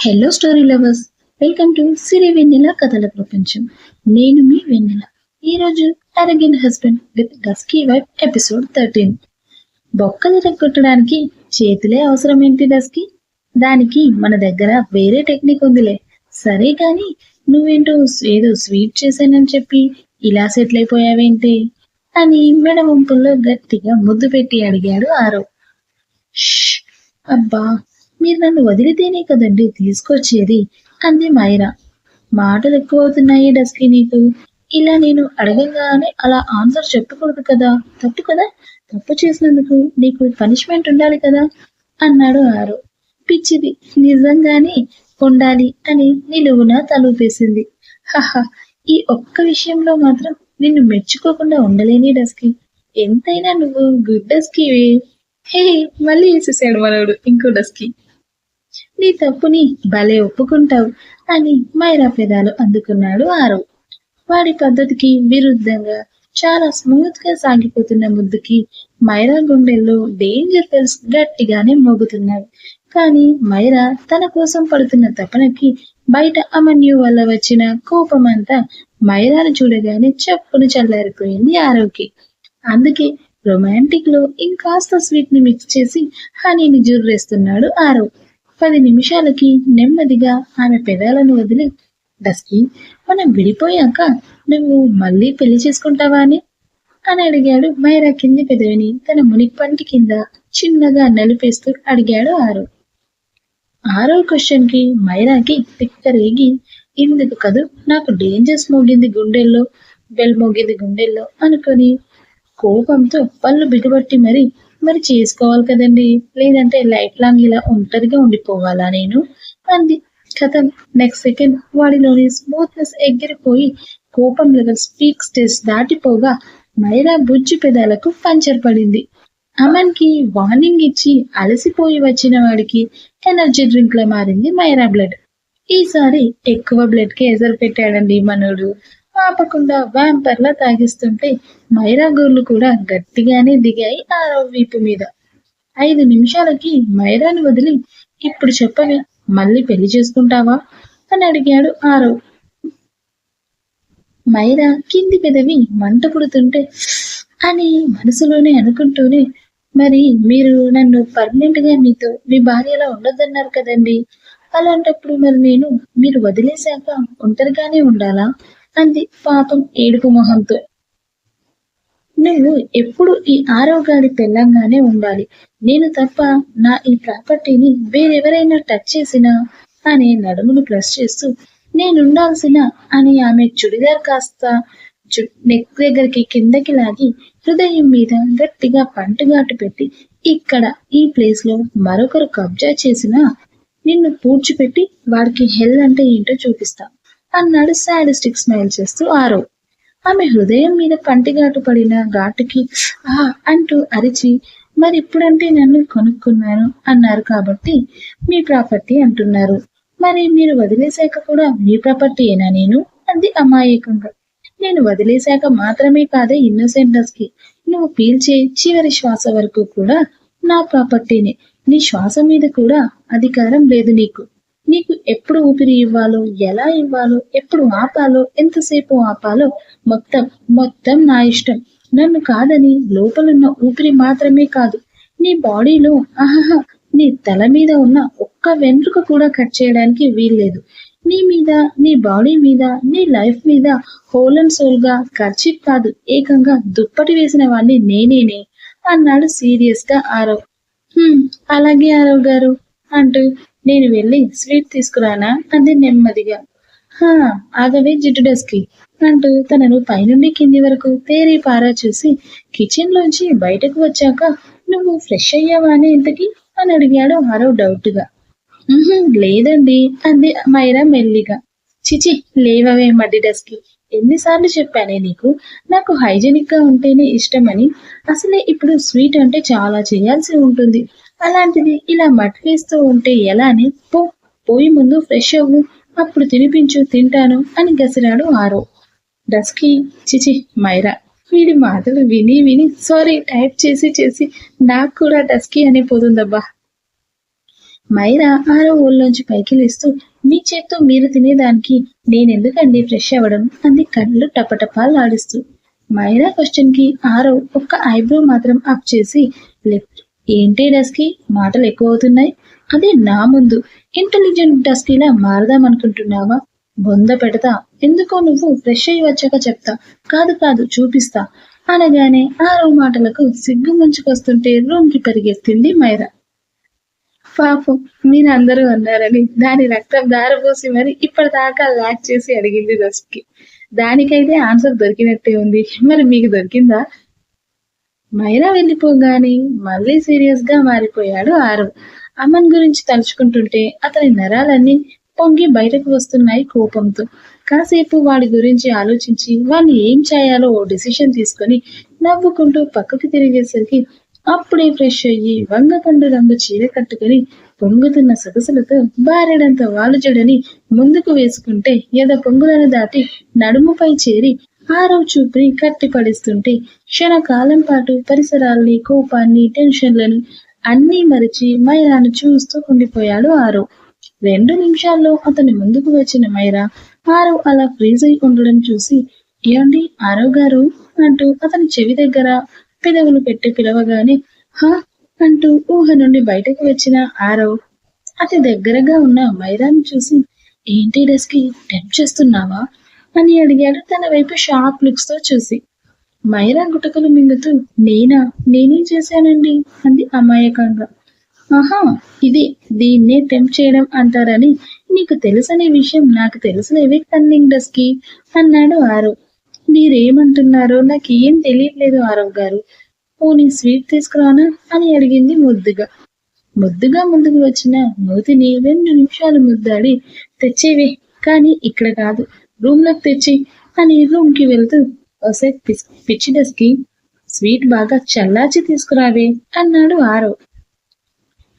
Hello story lovers welcome to Siri Vennela కథల ప్రపంచం నేను మీ వెన్నెల. ఈరోజు arrogant husband with dusky wife episode thirteen బొక్కలు రెక్కొట్టడానికి చేతులే అవసరం ఏంటి డస్కీ దానికి మన దగ్గర వేరే టెక్నిక్ ఉందిలే. సరే కానీ నువ్వేంటో ఏదో స్వీట్ చేశానని చెప్పి ఇలా సెటిల్ అయిపోయావేంటి? అని మెడ వంపుల్లో గట్టిగా ముద్దు పెట్టి అడిగాడు ఆరో అబ్బా మీరు నన్ను వదిలితేనే కదండి తీసుకొచ్చేది? అంది మైరా. మాటలు ఎక్కువ అవుతున్నాయి నీకు. ఇలా నేను అడగంగానే అలా ఆన్సర్ చెప్పకూడదు కదా? తప్పు కదా? తప్పు చేసినందుకు నీకు పనిష్మెంట్ ఉండాలి కదా? అన్నాడు ఆరు. పిచ్చిది నిజంగానే ఉండాలి అని నిలువున తలూపేసింది. హహ ఈ ఒక్క విషయంలో మాత్రం నిన్ను మెచ్చుకోకుండా ఉండలేని డస్కి. ఎంతైనా నువ్వు గుడ్ డస్కివే హే మళ్ళీ వేసేసాడు మనోడు ఇంకో డస్కి. నీ తప్పుని భలే ఒప్పుకుంటావు అని మైరా పెదాలు అందుకున్నాడు ఆరవ్ వాడి పద్ధతికి విరుద్ధంగా చాలా స్మూత్గా సాగిపోతున్న ముద్దుకి మైరా గుండెల్లో డేంజర్ బెల్స్ గట్టిగానే మోగుతున్నాయి. కానీ మైరా తన కోసం పడుతున్న తపనకి బయట అమన్యు వల్ల వచ్చిన కోపమంతా మైరాను చూడగానే చెప్పును చల్లారిపోయింది ఆరవ్కి అందుకే రొమాంటిక్లో ఇంకాస్త స్వీట్ని మిక్స్ చేసి హనీని జుర్రేస్తున్నాడు ఆరవ్ పది నిమిషాలకి నెమ్మదిగా ఆమె పెదాలను వదిలి డస్కి మనం విడిపోయాక నువ్వు మళ్ళీ పెళ్ళి చేసుకుంటావా అని? అని అడిగాడు మైరా కింది పెదవిని తన మునిపంటి కింద చిన్నగా నలిపేస్తూ అడిగాడు ఆరు. ఆరో క్వశ్చన్కి మైరాకి తిక్కరేగి ఇందుకు కదూ? నాకు డేంజర్స్ మోగింది గుండెల్లో బెల్ మోగింది గుండెల్లో అనుకొని కోపంతో పళ్ళు బిగబట్టి మరి మరి చేసుకోవాలి కదండి. లేదంటే లైఫ్ లాంగ్ ఇలా ఒంటరిగా ఉండిపోవాలా నేను? అంది. కథం. Next second. వాడిలోని స్మూత్నెస్ ఎగిరిపోయి కోపం లెవెల్ స్పీక్ స్టేజ్ దాటిపోగా మైరా బుజ్జి పెదాలకు పంచర్ పడింది. అమన్కి వార్నింగ్ ఇచ్చి అలసిపోయి వచ్చిన వాడికి ఎనర్జీ డ్రింక్ లా మారింది మైరా బ్లడ్. ఈసారి ఎక్కువ బ్లడ్కి ఎసరు పెట్టాడండి మనోడు. ఆపకుండా వ్యాంపర్లా తాగిస్తుంటే మైరా గోర్లు కూడా గట్టిగానే దిగాయి ఆరవ వీపు మీద. ఐదు నిమిషాలకి మైరాని వదిలి ఇప్పుడు చెప్పవి మళ్ళీ పెళ్ళి చేసుకుంటావా? అని అడిగాడు ఆరవ్ మైరా కింది పెదవి మంట పుడుతుంటే అని మనసులోనే అనుకుంటూనే మరి మీరు నన్ను పర్మనెంట్గా మీతో మీ భార్యలా ఉండొద్దన్నారు కదండి? అలాంటప్పుడు మరి నేను మీరు వదిలేశాక ఒంటరిగానే ఉండాలా? అంది పాపం ఏడుపు మొహంతో. నువ్వు ఎప్పుడు ఈ ఆరోగాడి పెళ్ళంగానే ఉండాలి. నేను తప్ప నా ఈ ప్రాపర్టీని వేరెవరైనా టచ్ చేసినా? అనే నడుమును ప్రెస్ చేస్తూ నేనుండాల్సిన అని ఆమె చుడిదార్ కాస్త నెక్ దగ్గరికి కిందకి లాగి హృదయం మీద గట్టిగా పంటుగాటు పెట్టి ఇక్కడ ఈ ప్లేస్లో మరొకరు కబ్జా చేసినా నిన్ను పూడ్చిపెట్టి వాడికి హెల్ అంటే ఏంటో చూపిస్తా. అన్నాడు శాడిస్టిక్ స్మైల్ చేస్తూ ఆరో. ఆమె హృదయం మీద పంటిగాటు పడిన ఘాటుకి ఆ అంటూ అరిచి మరి ఇప్పుడంటే నన్ను కొనుక్కున్నాను అన్నారు కాబట్టి మీ ప్రాపర్టీ అంటున్నారు. మరి మీరు వదిలేశాక కూడా మీ ప్రాపర్టీ ఏనా నేను? అంది అమాయకంగా. నేను వదిలేశాక మాత్రమే కాదే ఇన్నోసెంటర్స్కి. నువ్వు పీల్చే చివరి శ్వాస వరకు కూడా నా ప్రాపర్టీనే. నీ శ్వాస మీద కూడా అధికారం లేదు నీకు. నీకు ఎప్పుడు ఊపిరి ఇవ్వాలో ఎలా ఇవ్వాలో ఎప్పుడు ఆపాలో ఎంతసేపు ఆపాలో మొత్తం మొత్తం నా ఇష్టం. నన్ను కాదని లోపలున్న ఊపిరి మాత్రమే కాదు నీ బాడీలో ఆహా నీ తల మీద ఉన్న ఒక్క వెంట్రుక కూడా కట్ చేయడానికి వీల్లేదు. నీ మీద నీ బాడీ మీద నీ లైఫ్ మీద హోల్ అండ్ సోల్గా ఖర్చు కాదు ఏకంగా దుప్పటి వేసిన వాడిని నేనేనే అన్నాడు సీరియస్గా ఆరవ్. "హ్మ్, అలాగే ఆరవ్ గారు అంటూ నేను వెళ్ళి స్వీట్ తీసుకురానా? అంది నెమ్మదిగా. హా ఆగవే జిడ్డు డస్కి అంటూ తనను పైనుండి కింది వరకు తేరి పారా చూసి కిచెన్ లోంచి బయటకు వచ్చాక నువ్వు ఫ్రెష్ అయ్యావా అని ఇంతకి? అని అడిగాడు మరో డౌట్గా లేదండి అంది మైరా మెల్లిగా. చిచి లేవవే మడ్డి డస్కి. ఎన్నిసార్లు చెప్పానే నీకు? నాకు హైజెనిక్గా ఉంటేనే ఇష్టమని. అసలే ఇప్పుడు స్వీట్ అంటే చాలా చేయాల్సి ఉంటుంది. అలాంటిది ఇలా మట్టివేస్తూ ఉంటే ఎలా అని పో పోయి ముందు ఫ్రెష్ అవ్వు. అప్పుడు తినిపించు తింటాను అని గసిరాడు ఆరో. డస్కి చిచి మైరా. వీడి మాటలు విని విని సారీ టైప్ చేసి చేసి నాకు కూడా డస్కి అని పోతుందబ్బా మైరా ఆరో ఊళ్ళోంచి పైకి లేస్తూ మీ చేత్తో మీరు తినేదానికి నేనెందుకండి ఫ్రెష్ అవ్వడం? అంది కళ్ళు టపటపాలాడిస్తూ మైరా క్వశ్చన్కి ఆరో ఒక్క ఐబ్రో మాత్రం అప్ చేసి లెఫ్ట్ ఏంటి డస్కి? మాటలు ఎక్కువ అవుతున్నాయి అదే నా ముందు. ఇంటెలిజెంట్ డస్కీలా మారదాం అనుకుంటున్నావా? బొంద పెడతా. ఎందుకో నువ్వు ఫ్రెష్ అయ్యి వచ్చాక చెప్తా. కాదు కాదు చూపిస్తా. అనగానే ఆరో మాటలకు సిగ్గు ముంచుకొస్తుంటే రూమ్కి పరిగెత్తింది మైరా పాపం మీరందరూ అన్నారని దాని రక్తం దారపోసి మరి ఇప్పటిదాకా లాక్ చేసి అడిగింది దస్కి దానికైతే ఆన్సర్ దొరికినట్టే ఉంది. మరి మీకు దొరికిందా? మైరా వెళ్ళిపోగానే మళ్ళీ సీరియస్గా మారిపోయాడు ఆరు అమన్ గురించి తలుచుకుంటుంటే అతని నరాలన్నీ పొంగి బయటకు వస్తున్నాయి కోపంతో. కాసేపు వాడి గురించి ఆలోచించి వాడిని ఏం చేయాలో ఓ డిసిషన్ తీసుకొని నవ్వుకుంటూ పక్కకు తిరిగేసరికి అప్పుడే ఫ్రెష్ అయ్యి వంగపండు రంగు చీర కట్టుకుని పొంగుతున్న సొగసులతో బారెడంత వాలుజడని ముందుకు వేసుకుంటే ఎద పొంగులను దాటి నడుముపై చేరి ఆరవ చూపి కట్టి పడిస్తుంటే క్షణకాలం పాటు పరిసరాల్ని కోపాన్ని టెన్షన్లను అన్నీ మరిచి మైరాను చూస్తూ ఉండిపోయాడు ఆరవ్ రెండు నిమిషాల్లో అతని ముందుకు వచ్చిన మైరా ఆరవ్ అలా ఫ్రీజ్ అయి ఉండడం చూసి ఏమండి ఆరవ్ గారు? అంటూ అతని చెవి దగ్గర పెదవులు పెట్టి పిలవగానే హా? అంటూ ఊహ నుండి బయటకు వచ్చిన ఆరవ్ అతి దగ్గరగా ఉన్న మైరాను చూసి ఏంటి డెస్కి టెంప్ చేస్తున్నావా? అని అడిగాడు. తన వైపు షార్ప్ లుక్స్తో చూసి మైరా గుటకలు మింగుతూ నేనా? నేనేం చేశానండి? అంది అమాయకంగా. ఆహా ఇది దీన్నే టెంప్ చేయడం అంటారని నీకు తెలుసనే విషయం నాకు తెలుసులేవే కన్నింగ్ డస్కి అన్నాడు ఆరవ్ మీరేమంటున్నారో నాకేం తెలియట్లేదు ఆరవ్ గారు. పోనీ స్వీట్ తీసుకురానా? అని అడిగింది ముద్దుగా. ముద్దుగా ముందుకు వచ్చిన మూతిని రెండు నిమిషాలు ముద్దాడి తెచ్చేవే కానీ ఇక్కడ కాదు. రూమ్లోకి తెచ్చి అని రూమ్కి వెళ్తూ వసే పిచ్చి డస్కి స్వీట్ బాగా చల్లార్చి తీసుకురావే అన్నాడు ఆరవ్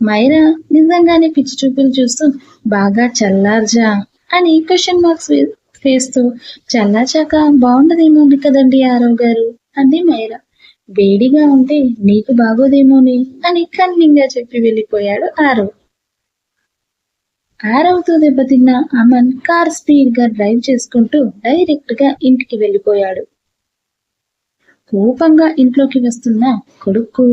మైరా నిజంగానే పిచ్చి చూపులు చూస్తూ బాగా చల్లార్జా అని క్వశ్చన్ మార్క్స్ వేస్తూ చల్లార్చాక బాగుండదేమో కదండి ఆరవ్ గారు అంది మైరా. వేడిగా ఉంటే నీకు బాగోదేమోని అని కన్నింగా చెప్పి వెళ్ళిపోయాడు ఆరవ్ ఆరవ్తో దెబ్బతిన్న అమన్ కార్ స్పీడ్గా డ్రైవ్ చేసుకుంటూ డైరెక్ట్గా ఇంటికి వెళ్ళిపోయాడు. కోపంగా ఇంట్లోకి వస్తున్న కొడుకు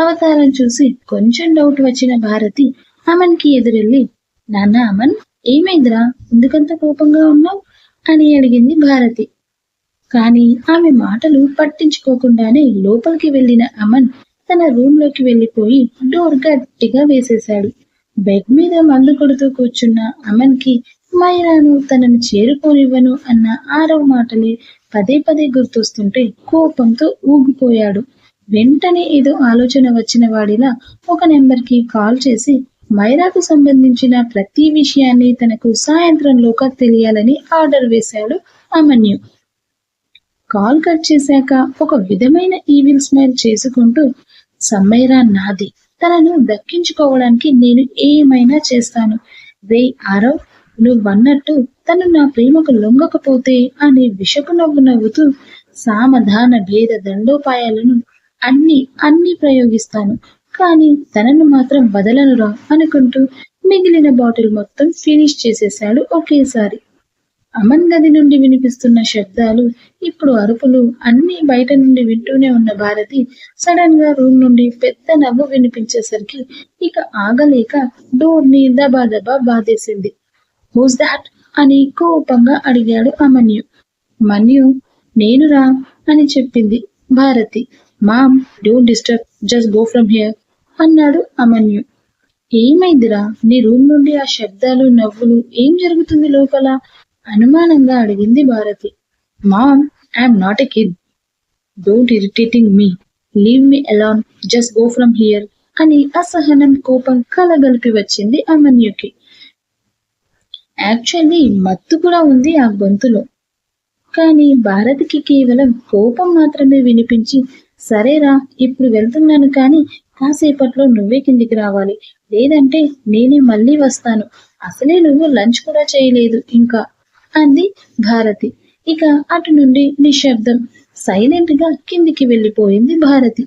అవతారం చూసి కొంచెం డౌట్ వచ్చిన భారతి అమన్కి ఎదురెళ్ళి నాన్న అమన్ ఏమైందిరా? ఎందుకంత కోపంగా ఉన్నావు? అని అడిగింది భారతి. కానీ ఆమె మాటలు పట్టించుకోకుండానే లోపలికి వెళ్ళిన అమన్ తన రూమ్లోకి వెళ్ళిపోయి డోర్ గట్టిగా వేసేశాడు. బెడ్ మీద మందు కొడుతూ కూర్చున్న అమన్కి మైరాను తనను చేరుకోనివ్వను అన్న ఆరవ మాటలే పదే పదే గుర్తొస్తుంటే కోపంతో ఊగిపోయాడు. వెంటనే ఏదో ఆలోచన వచ్చిన వాడిలా ఒక నెంబర్కి కాల్ చేసి మైరాకు సంబంధించిన ప్రతి విషయాన్ని తనకు సాయంత్రంలోగా తెలియాలని ఆర్డర్ వేశాడు అమన్యు. కాల్ కట్ చేశాక ఒక విధమైన ఈవిల్ స్మైల్ చేసుకుంటూ సమ్మైరా నాది తనను దక్కించుకోవడానికి నేను ఏమైనా చేస్తాను? రే ఆరవ్ నువ్వన్నట్టు తను నా ప్రేమకు లొంగకపోతే అనే విషపు నవ్వు నవ్వుతూ సామధాన భేద దండోపాయాలను అన్ని అన్ని ప్రయోగిస్తాను. కానీ తనను మాత్రం వదలనురా అనుకుంటూ మిగిలిన బాటిల్ మొత్తం ఫినిష్ చేసేశాడు ఒకేసారి. అమన్ గది నుండి వినిపిస్తున్న శబ్దాలు ఇప్పుడు అరుపులు అన్ని బయట నుండి వింటూనే ఉన్న భారతి సడన్గా రూమ్ నుండి పెద్ద నవ్వు వినిపించేసరికి ఇక ఆగలేక డోర్ని దబా దబా బాధేసింది. హూస్ దాట్ అని కోపంగా అడిగాడు అమన్యు. మన్యు నేనురా అని చెప్పింది Bharathi. Mom don't disturb just go from here అన్నాడు అమన్యు. ఏమైందిరా? నీ రూమ్ నుండి ఆ శబ్దాలు నవ్వులు ఏం జరుగుతుంది లోపల? అనుమానంగా అడిగింది Bharathi. Mom I'm not a kid don't irritating me leave me alone just go from here అని అసహనం కోపం కలగలిపి వచ్చింది అమన్యుకి. యాక్చువల్లీ మత్తు కూడా ఉంది ఆ గొంతులో. కానీ భారతికి కేవలం కోపం మాత్రమే వినిపించి సరేరా ఇప్పుడు వెళ్తున్నాను కానీ కాసేపట్లో నువ్వే కిందికి రావాలి. లేదంటే నేనే మళ్ళీ వస్తాను. అసలే నువ్వు లంచ్ కూడా చేయలేదు. ఇంకా అంది భారతి. ఇక అటు నుండి నిశ్శబ్దం. సైలెంట్గా కిందికి వెళ్ళిపోయింది భారతి.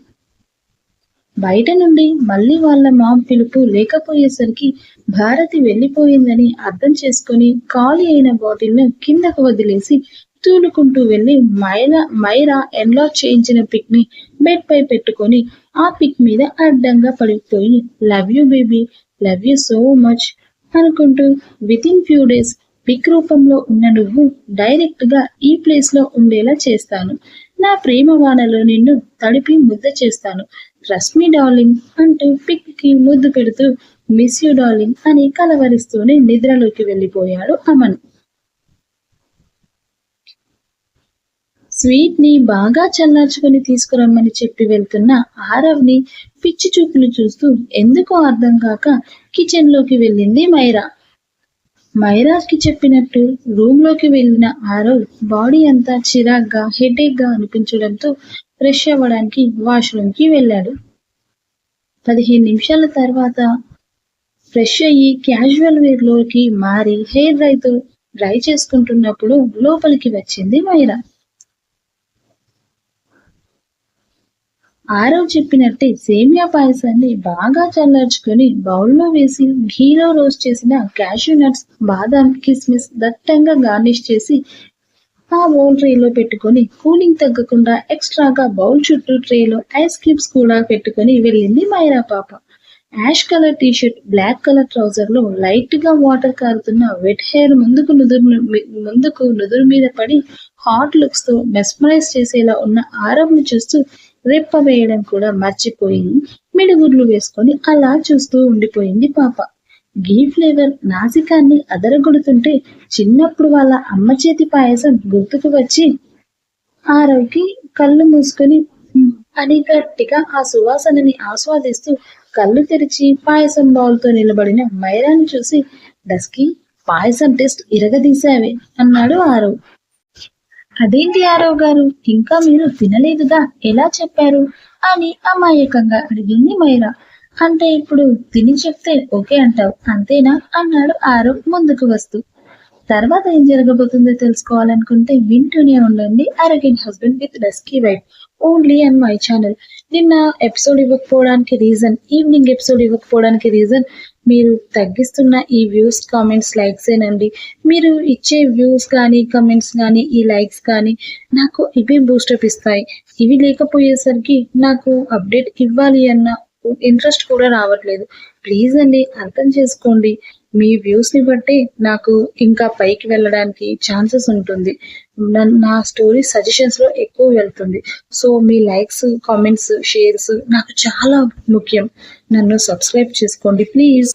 బయట నుండి మళ్ళీ వాళ్ళ మామ్ పిలుపు లేకపోయేసరికి భారతి వెళ్ళిపోయిందని అర్థం చేసుకొని ఖాళీ అయిన బాటిల్ను కిందకు వదిలేసి తూలుకుంటూ వెళ్ళి మైరా మైరా ఎన్లాక్ చేయించిన పిక్ని బెడ్ పై పెట్టుకొని ఆ పిక్ మీద అడ్డంగా పడిపోయి love you baby love you so much అనుకుంటూ within few days pic రూపంలో ఉన్న నువ్వు డైరెక్ట్గా ఈ ప్లేస్లో ఉండేలా చేస్తాను. నా ప్రేమ వానలో నిన్ను తడిపి ముద్ద చేస్తాను. ట్రస్ట్ మీ డార్లింగ్ అంటూ పిక్కి ముద్దు పెడుతూ మిస్ యూ డార్లింగ్ అని కలవరిస్తూనే నిద్రలోకి వెళ్ళిపోయాడు అమన్. స్వీట్ని బాగా చల్లార్చుకుని తీసుకురమ్మని చెప్పి వెళ్తున్న ఆరవ్ని పిచ్చి చూపులు చూస్తూ ఎందుకో అర్థం కాక కిచెన్లోకి వెళ్ళింది మైరా. మైరాజ్కి చెప్పినట్టు రూమ్లోకి వెళ్ళిన ఆరవ్ బాడీ అంతా చిరాగ్గా హెడేక్గా అనిపించడంతో ఫ్రెష్ అవ్వడానికి వాష్రూమ్కి వెళ్ళాడు. పదిహేను నిమిషాల తర్వాత ఫ్రెష్ అయ్యి క్యాజువల్ వేర్లోకి మారి హెయిర్ డ్రైతో డ్రై చేసుకుంటున్నప్పుడు లోపలికి వచ్చింది మైరా. ఆరవ్ చెప్పినట్టే సేమియా పాయసాన్ని బాగా చల్లార్చుకొని బౌల్లో వేసి ఘీలో రోస్ట్ చేసిన క్యాషూ నట్స్ బాదాం కిస్మిస్ దట్టంగా గార్నిష్ చేసి ఆ బౌల్ ట్రేలో పెట్టుకొని కూలింగ్ తగ్గకుండా ఎక్స్ట్రాగా బౌల్ చుట్టూ ట్రేలో ఐస్ క్యూబ్స్ కూడా పెట్టుకొని వెళ్ళింది మైరా పాప. Ash colour T shirt black colour ట్రౌజర్లో లైట్గా వాటర్ కారుతున్న వెట్ హెయిర్ ముందుకు నుదురు ముందుకు నుదురు మీద పడి హాట్ లుక్స్తో మెస్మరైజ్ చేసేలా ఉన్న ఆరవ్ను చూస్తూ రెప్ప వేయడం కూడా మర్చిపోయి మిడిగుడ్లు వేసుకొని అలా చూస్తూ ఉండిపోయింది పాప. గీ ఫ్లేవర్ నాసికాన్ని అదరగొడుతుంటే చిన్నప్పుడు వాళ్ళ అమ్మ చేతి పాయసం గుర్తుకు వచ్చి ఆరవ్కి కళ్ళు మూసుకొని అని గట్టిగా ఆ సువాసనని ఆస్వాదిస్తూ కళ్ళు తెరిచి పాయసం బౌల్తో నిలబడిన మైరాని చూసి డస్కి పాయసం టెస్ట్ ఇరగదీశావే అన్నాడు ఆరవ్. అదేంటి ఆరవ్ గారు? ఇంకా మీరు తినలేదుగా ఎలా చెప్పారు? అని అమాయకంగా అడిగింది మైరా. అంటే ఇప్పుడు తిని చెప్తే ఓకే అంటావు. అంతేనా? అన్నాడు ఆరవ్ ముందుకు వస్తూ. తర్వాత ఏం జరగబోతుందో తెలుసుకోవాలనుకుంటే వింటూనే ఉండండి. Arrogant husband with dusky wife only and my channel. నిన్న ఎపిసోడ్ ఇవ్వకపోవడానికి రీజన్ ఈవినింగ్ ఎపిసోడ్ ఇవ్వకపోవడానికి రీజన్ మీరు తగ్గిస్తున్న ఈ వ్యూస్ కామెంట్స్ లైక్స్ ఏనండి. మీరు ఇచ్చే వ్యూస్ కానీ కమెంట్స్ కానీ ఈ లైక్స్ కానీ నాకు ఇవే బూస్టప్ ఇస్తాయి. ఇవి లేకపోయేసరికి నాకు అప్డేట్ ఇవ్వాలి అన్న ఇంట్రెస్ట్ కూడా రావట్లేదు. ప్లీజ్ అండి అర్థం చేసుకోండి. మీ వ్యూస్ని బట్టి నాకు ఇంకా పైకి వెళ్ళడానికి ఛాన్సెస్ ఉంటుంది. నా స్టోరీ సజెషన్స్లో ఎక్కువ వెళ్తుంది. సో మీ లైక్స్ కామెంట్స్ షేర్స్ నాకు చాలా ముఖ్యం. నన్ను సబ్స్క్రైబ్ చేసుకోండి. ప్లీజ్